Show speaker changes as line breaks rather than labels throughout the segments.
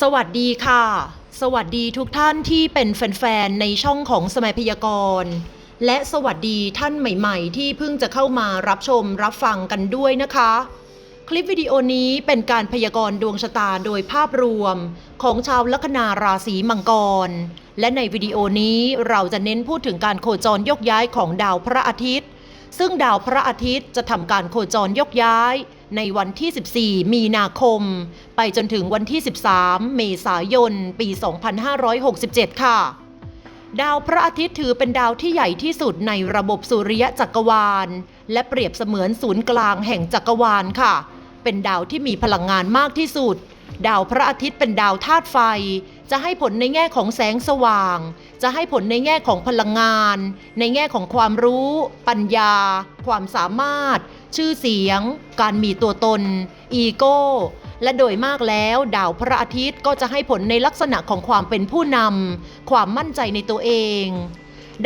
สวัสดีค่ะ สวัสดีทุกท่านที่เป็นแฟนๆ ในช่องของสมัยพยากรณ์ และสวัสดีท่านใหม่ๆ ที่เพิ่งจะเข้ามารับชมรับฟังกันด้วยนะคะ คลิปวิดีโอนี้เป็นการพยากรณ์ดวงชะตาโดยภาพรวม ของชาวลัคนาราศีมังกร และในวิดีโอนี้เราจะเน้นพูดถึงการโคจรยกย้ายของดาวพระอาทิตย์ ซึ่งดาวพระอาทิตย์จะทำการโคจรยกย้าย ในวันที่ 14 มีนาคม ไปจนถึงวันที่ 13 เมษายน ปี 2567 ค่ะ ดาวพระอาทิตย์ถือเป็นดาวที่ใหญ่ที่สุดในระบบสุริยะจักรวาล และเปรียบเสมือนศูนย์กลางแห่งจักรวาลค่ะ เป็นดาวที่มีพลังงานมากที่สุด ดาวพระอาทิตย์เป็นดาวธาตุไฟ จะให้ผลในแง่ของแสงสว่าง จะให้ผลในแง่ของพลังงาน ในแง่ของความรู้ ปัญญา ความสามารถ ชื่อเสียง การมีตัวตน อีโก้ และโดยมากแล้วดาวพระอาทิตย์ก็จะให้ผลในลักษณะของความเป็นผู้นำความมั่นใจในตัวเอง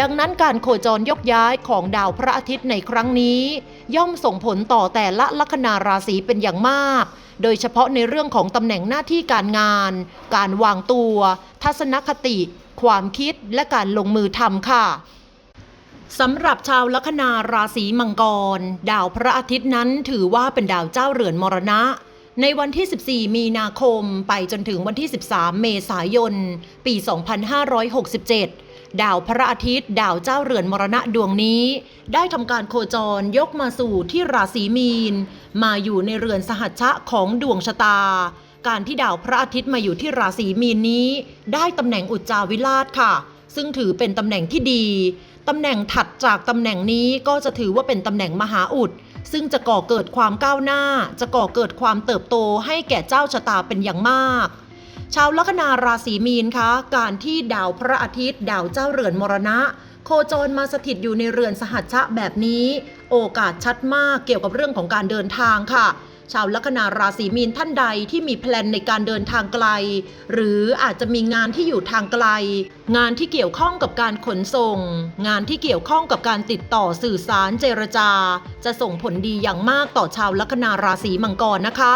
ดังนั้นการโคจรยกย้ายของดาวพระอาทิตย์ในครั้งนี้ ย่อมส่งผลต่อแต่ละลัคนาราศีเป็นอย่างมาก โดยเฉพาะในเรื่องของตำแหน่งหน้าที่การงาน การวางตัว ทัศนคติ ความคิดและการลงมือทำค่ะ สำหรับชาวลัคนาราศีมังกร ดาวพระอาทิตย์นั้นถือว่าเป็นดาวเจ้าเรือนมรณะ ในวันที่ 14 มีนาคมไปจนถึงวันที่ 13 เมษายน ปี 2567 ดาวพระอาทิตย์ ดาวเจ้าเรือนมรณะดวงนี้ ได้ทำการโคจรยกมาสู่ที่ราศีมีน มาอยู่ในเรือนสหัชชะของดวงชะตา การที่ดาวพระอาทิตย์มาอยู่ที่ราศีมีนนี้ ได้ตำแหน่งอุจจาวิราชค่ะ ซึ่งถือเป็นตำแหน่งที่ดี ตำแหน่งถัดจากตำแหน่งนี้ก็จะถือว่าเป็นตำแหน่งมหาอุด ซึ่งจะก่อเกิดความก้าวหน้า จะก่อเกิดความเติบโตให้แก่เจ้าชะตาเป็นอย่างมาก ชาวลัคนาราศีมีนคะการที่ดาวพระอาทิตย์ ดาวเจ้าเรือนมรณะ โคจรมาสถิตอยู่ในเรือนสหัชชะแบบนี้ โอกาสชัดมากเกี่ยวกับเรื่องของการเดินทางค่ะ ชาวลัคนาราศีมีนท่านใดที่มีแพลนในการเดินทางไกล หรืออาจจะมีงานที่อยู่ทางไกล งานที่เกี่ยวข้องกับการขนส่ง งานที่เกี่ยวข้องกับการติดต่อสื่อสารเจรจา จะส่งผลดีอย่างมากต่อชาวลัคนาราศีมังกรนะคะ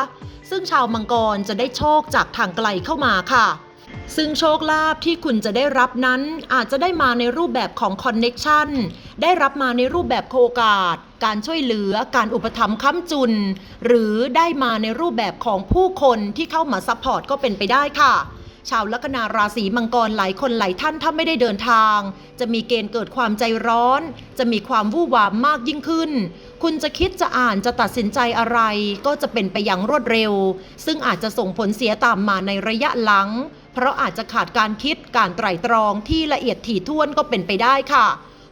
ซึ่งชาวมังกรจะได้โชคจากทางไกลเข้ามาค่ะซึ่งโชคลาภที่คุณจะได้รับนั้นอาจจะได้มาในรูปแบบของคอนเน็กชันได้รับมาในรูปแบบโอกาส การช่วยเหลือการอุปถัมภ์ค้ำจุน หรือได้มาในรูปแบบของผู้คนที่เข้ามาซัพพอร์ตก็เป็นไปได้ค่ะ ชาวลัคนาราศีมังกรหลายคนหลายท่านถ้าไม่ได้เดินทาง จะมีเกณฑ์เกิดความใจร้อน จะมีความวู่วามมากยิ่งขึ้น คุณจะคิดจะอ่านจะตัดสินใจอะไร ก็จะเป็นไปอย่างรวดเร็ว ซึ่งอาจจะส่งผลเสียตามมาในระยะหลัง เพราะอาจจะขาดการคิดการไตร่ตรองที่ละเอียดถี่ถ้วนก็เป็นไปได้ค่ะ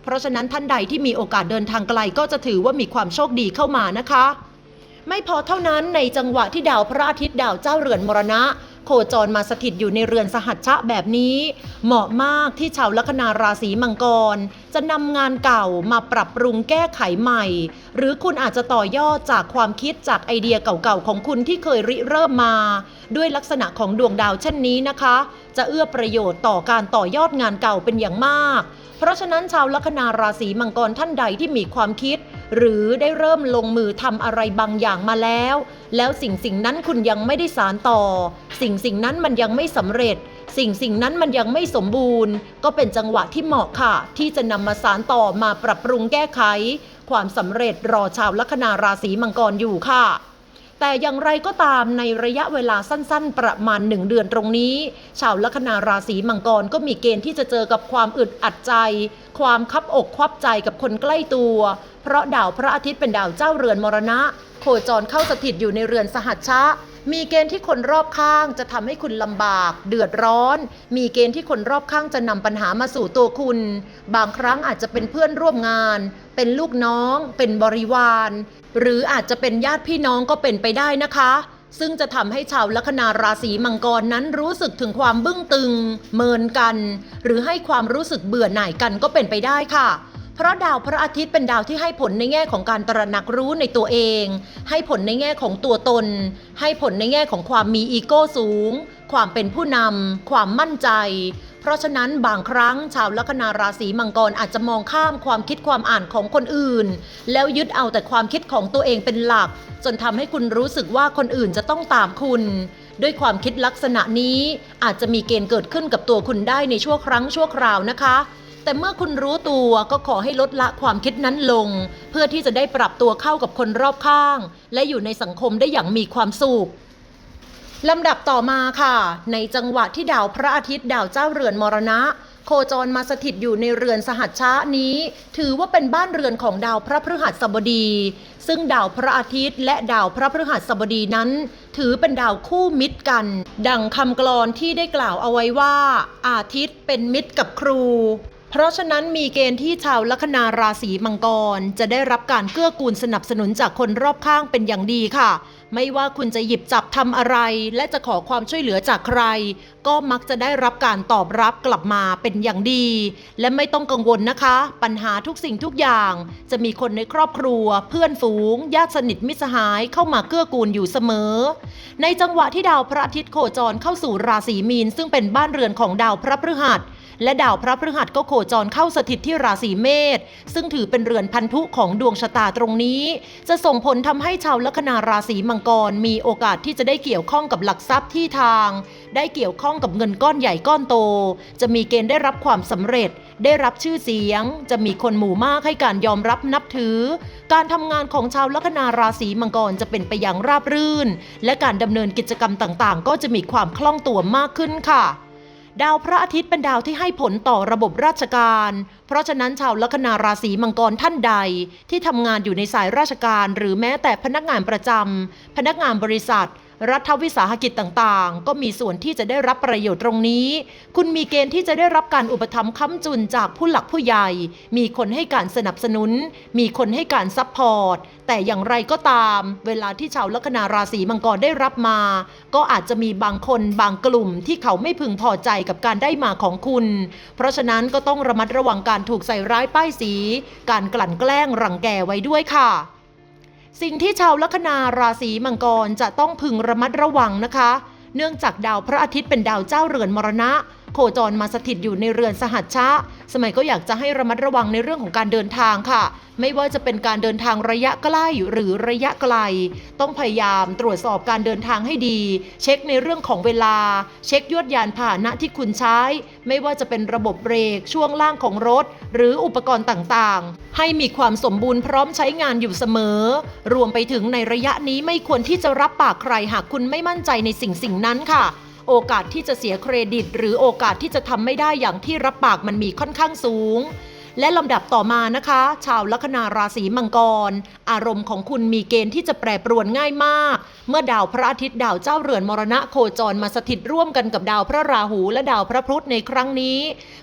เพราะฉะนั้นท่านใดที่มีโอกาสเดินทางไกลก็จะถือว่ามีความโชคดีเข้ามานะคะ ไม่พอเท่านั้นในจังหวะที่ดาวพระอาทิตย์ดาวเจ้าเรือนมรณะ โคจรมาสถิตอยู่ในเรือนสหัชชะแบบนี้ เหมาะมากที่ชาวลัคนาราศีมังกร จะนำงานเก่ามาปรับปรุงแก้ไขใหม่ หรือคุณอาจจะต่อยอดจากความคิดจากไอเดียเก่าๆของคุณที่เคยริเริ่มมา ด้วยลักษณะของดวงดาวเช่นนี้นะคะ จะเอื้อประโยชน์ต่อการต่อยอดงานเก่าเป็นอย่างมาก เพราะฉะนั้นชาวลัคนาราศีมังกรท่านใดที่มีความคิด หรือได้เริ่มลงมือทำอะไรบางอย่างมาแล้ว แล้วสิ่งสิ่งนั้นคุณยังไม่ได้สารต่อ สิ่งสิ่งนั้นมันยังไม่สำเร็จ สิ่งสิ่งนั้นมันยังไม่สมบูรณ์ ก็เป็นจังหวะที่เหมาะค่ะ ที่จะนำมาสารต่อมาปรับปรุงแก้ไข ความสำเร็จรอชาวลัคนาราศีมังกรอยู่ค่ะ แต่อย่างไรก็ตามในระยะเวลาสั้นๆ ประมาณหนึ่งเดือนตรงนี้ ชาวลัคนาราศีมังกรก็มีเกณฑ์ที่จะเจอกับความอึดอัดใจ ความคับอกควับใจกับคนใกล้ตัว เพราะดาวพระอาทิตย์เป็นดาวเจ้าเรือนมรณะ โคจรเข้าสถิตอยู่ในเรือนสหัชชะ มีเกณฑ์ที่คนรอบข้างจะทำให้คุณลำบาก เดือดร้อน มีเกณฑ์ที่คนรอบข้างจะนำปัญหามาสู่ตัวคุณ บางครั้งอาจจะเป็นเพื่อนร่วมงาน เป็นลูกน้อง เป็นบริวาร หรืออาจจะเป็นญาติพี่น้องก็เป็นไปได้นะคะ ซึ่งจะทำให้ชาวลัคนาราศีมังกรนั้นรู้สึกถึงความบึ้งตึง เมินกัน หรือให้ความรู้สึกเบื่อหน่ายกันก็เป็นไปได้ค่ะ เพราะดาวพระอาทิตย์เป็นดาวที่ให้ผลในแง่ของการตระหนักรู้ในตัวเอง ให้ผลในแง่ของตัวตน ให้ผลในแง่ของความมีอีโก้สูง ความเป็นผู้นำความมั่นใจ เพราะฉะนั้นบางครั้งชาวลัคนาราศีมังกรอาจจะมองข้ามความคิดความอ่านของคนอื่น แล้วยึดเอาแต่ความคิดของตัวเองเป็นหลัก จนทำให้คุณรู้สึกว่าคนอื่นจะต้องตามคุณด้วยความคิดลักษณะนี้อาจจะมีเกณฑ์เกิดขึ้นกับตัวคุณได้ในชั่วครั้งชั่วคราวนะคะ แต่เมื่อคุณรู้ตัวก็ขอให้ลดละความคิดนั้นลง เพื่อที่จะได้ปรับตัวเข้ากับคนรอบข้าง และอยู่ในสังคมได้อย่างมีความสุขลำดับต่อมาค่ะ ในจังหวะที่ดาวพระอาทิตย์ดาวเจ้าเรือนมรณะ โคจรมาสถิตอยู่ในเรือนสหัชชะนี้ ถือว่าเป็นบ้านเรือนของดาวพระพฤหัสบดี ซึ่งดาวพระอาทิตย์และดาวพระพฤหัสบดีนั้น ถือเป็นดาวคู่มิตรกัน ดังคำกลอนที่ได้กล่าวเอาไว้ว่า อาทิตย์เป็นมิตรกับครู เพราะฉะนั้นมีเกณฑ์ที่ชาวลัคนาราศีมังกร จะได้รับการเกื้อกูลสนับสนุนจากคนรอบข้างเป็นอย่างดีค่ะ ไม่ว่าคุณจะหยิบจับทำอะไร และจะขอความช่วยเหลือจากใคร ก็มักจะได้รับการตอบรับกลับมาเป็นอย่างดี และไม่ต้องกังวลนะคะ ปัญหาทุกสิ่งทุกอย่าง จะมีคนในครอบครัว เพื่อนฝูง ญาติสนิทมิตรสหายเข้ามาเกื้อกูลอยู่เสมอ ในจังหวะที่ดาวพระอาทิตย์โคจรเข้าสู่ราศีมีนซึ่งเป็นบ้านเรือนของดาวพระพฤหัส และดาวพระพฤหัสก็โคจรเข้าสถิตที่ราศีเมษซึ่งถือเป็นเรือนพันธุของดวงชะตาตรงนี้ จะส่งผลทำให้ชาวลัคนาราศีมังกร มีโอกาสที่จะได้เกี่ยวข้องกับหลักทรัพย์ที่ทาง ได้เกี่ยวข้องกับเงินก้อนใหญ่ก้อนโต จะมีเกณฑ์ได้รับความสำเร็จ ได้รับชื่อเสียง จะมีคนหมู่มากให้การยอมรับนับถือ การทำงานของชาวลัคนาราศีมังกรจะเป็นไปอย่างราบรื่น และการดำเนินกิจกรรมต่างๆ ก็จะมีความคล่องตัวมากขึ้นค่ะ ดาวพระอาทิตย์เป็นดาวที่ให้ผลต่อระบบราชการ เพราะฉะนั้นชาวลัคนาราศีมังกรท่านใด ที่ทำงานอยู่ในสายราชการ หรือแม้แต่พนักงานประจำพนักงานบริษัท รัฐวิสาหกิจต่างๆ ก็มีส่วนที่จะได้รับประโยชน์ตรงนี้ คุณมีเกณฑ์ที่จะได้รับการอุปถัมภ์ค้ำจุนจากผู้หลักผู้ใหญ่ มีคนให้การสนับสนุน มีคนให้การซัพพอร์ต แต่อย่างไรก็ตาม เวลาที่ชาวลัคนาราศีมังกรได้รับมา ก็อาจจะมีบางคนบางกลุ่มที่เขาไม่พึงพอใจกับการได้มาของคุณ เพราะฉะนั้นก็ต้องระมัดระวังการถูกใส่ร้ายป้ายสี การกลั่นแกล้งรังแกไว้ด้วยค่ะ สิ่งที่ชาวลัคนาราศีมังกรจะต้องพึงระมัดระวังนะคะ เนื่องจากดาวพระอาทิตย์เป็นดาวเจ้าเรือนมรณะ โคจรมาสถิตอยู่ในเรือนสหัชชะ สมัยก็อยากจะให้ระมัดระวังในเรื่องของการเดินทางค่ะ ไม่ว่าจะเป็นการเดินทางระยะใกล้หรือระยะไกล ต้องพยายามตรวจสอบการเดินทางให้ดี เช็คในเรื่องของเวลา เช็คยวดยานพาหนะที่คุณใช้ ไม่ว่าจะเป็นระบบเบรกช่วงล่างของรถ หรืออุปกรณ์ต่างๆ ให้มีความสมบูรณ์พร้อมใช้งานอยู่เสมอ รวมไปถึงในระยะนี้ไม่ควรที่จะรับปากใครหากคุณไม่มั่นใจในสิ่งสิ่งนั้นค่ะ โอกาสที่จะเสียเครดิต หรือโอกาสที่จะทำไม่ได้อย่างที่รับปากมันมีค่อนข้างสูง และลำดับต่อมานะคะ ชาวลัคนาราศีมังกร อารมณ์ของคุณมีเกณฑ์ที่จะแปรปรวนง่ายมาก เมื่อดาวพระอาทิตย์ดาวเจ้าเรือนมรณะโคจรมาสถิตร่วมกันกับดาวพระราหูและดาวพระพุธในครั้งนี้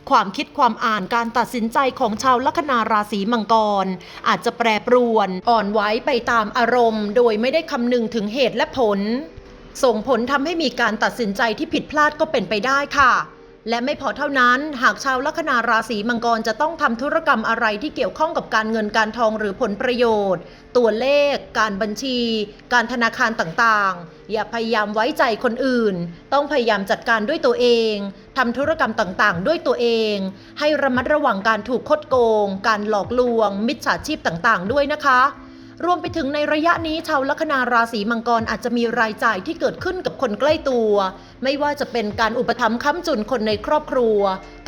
ความคิดความอ่านการตัดสินใจของชาวลัคนาราศีมังกร อาจจะแปรปรวน อ่อนไหวไปตามอารมณ์ โดยไม่ได้คำนึงถึงเหตุและผล ส่งผลทำให้มีการตัดสินใจที่ผิดพลาดก็เป็นไปได้ค่ะ และไม่พอเท่านั้น หากชาวลัคนาราศีมังกรจะต้องทำธุรกรรมอะไรที่เกี่ยวข้องกับการเงินการทองหรือผลประโยชน์ ตัวเลข การบัญชี การธนาคารต่างๆ อย่าพยายามไว้ใจคนอื่น ต้องพยายามจัดการด้วยตัวเองทำธุรกรรมต่างๆ ด้วยตัวเอง ให้ระมัดระวังการถูกคดโกง การหลอกลวง มิจฉาชีพต่างๆ ด้วยนะคะ รวมไปถึงในระยะนี้ชาวลัคนาราศีมังกรอาจจะมีรายจ่ายที่เกิดขึ้นกับคนใกล้ตัว ไม่ว่าจะเป็นการอุปถัมภ์ค้ำจุนคนในครอบครัว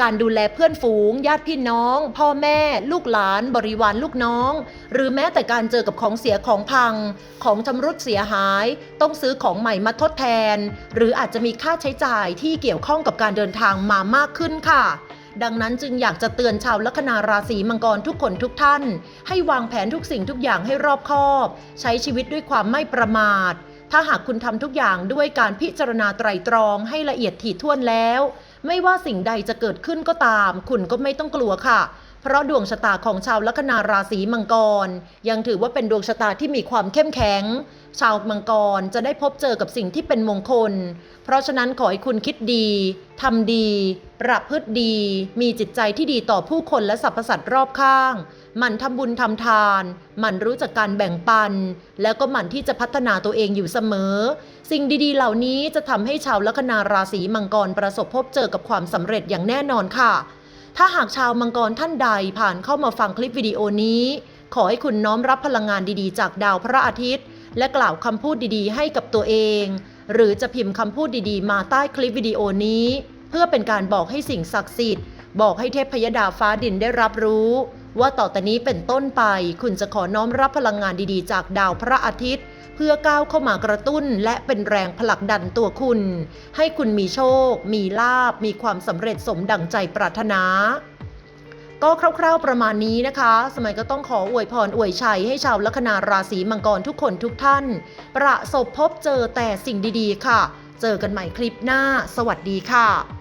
การดูแลเพื่อนฝูง ญาติพี่น้อง พ่อแม่ ลูกหลาน บริวารลูกน้อง หรือแม้แต่การเจอกับของเสียของพัง ของชำรุดเสียหาย ต้องซื้อของใหม่มาทดแทน หรืออาจจะมีค่าใช้จ่ายที่เกี่ยวข้องกับการเดินทางมามากขึ้นค่ะ ดังนั้นจึงอยากจะเตือนชาวลัคนาราศีมังกรทุกคนทุกท่าน ให้วางแผนทุกสิ่งทุกอย่างให้รอบคอบ ใช้ชีวิตด้วยความไม่ประมาท ถ้าหากคุณทำทุกอย่างด้วยการพิจารณาไตรตรองให้ละเอียดถี่ถ้วนแล้ว ไม่ว่าสิ่งใดจะเกิดขึ้นก็ตาม คุณก็ไม่ต้องกลัวค่ะ เพราะดวงชะตาของชาวลัคนาราศีมังกร ยังถือว่าเป็นดวงชะตาที่มีความเข้มแข็ง ชาวมังกรจะได้พบเจอกับสิ่งที่เป็นมงคล เพราะฉะนั้นขอให้คุณคิดดีทำดี ประพฤติดี มีจิตใจที่ดีต่อผู้คนและสรรพสัตว์รอบข้างหมั่นทำบุญทำทาน หมั่นรู้จักการแบ่งปัน แล้วก็หมั่นที่จะพัฒนาตัวเองอยู่เสมอ สิ่งดีๆ เหล่านี้จะทำให้ชาวลัคนาราศีมังกรประสบพบเจอกับความสำเร็จอย่างแน่นอนค่ะ ถ้าหากชาวมังกรท่านใดผ่านเข้ามาฟังคลิปวิดีโอนี้ ขอให้คุณน้อมรับพลังงานดีๆ จากดาวพระอาทิตย์ และกล่าวคำพูดดีๆ ให้กับตัวเอง หรือจะพิมพ์คำพูดดีๆ มาใต้คลิปวิดีโอนี้ เพื่อเป็นการบอกให้สิ่งศักดิ์สิทธิ์ บอกให้เทพพยดาฟ้าดินได้รับรู้ ว่าต่อแต่นี้เป็นต้นไป คุณจะขอน้อมรับพลังงานดีๆ จากดาวพระอาทิตย์ เพื่อก้าวเข้ามากระตุ้นและเป็นแรงผลักดันตัวคุณ ให้คุณมีโชค มีลาบ มีความสำเร็จสมดังใจปรารถนาก็คร่าวๆประมาณนี้นะคะ สมัยก็ต้องขออวยพรอวยชัยให้ชาวลัคนาราศีมังกรทุกคนทุกท่าน ประสบพบเจอแต่สิ่งดีๆ ค่ะ เจอกันใหม่คลิปหน้า สวัสดีค่ะ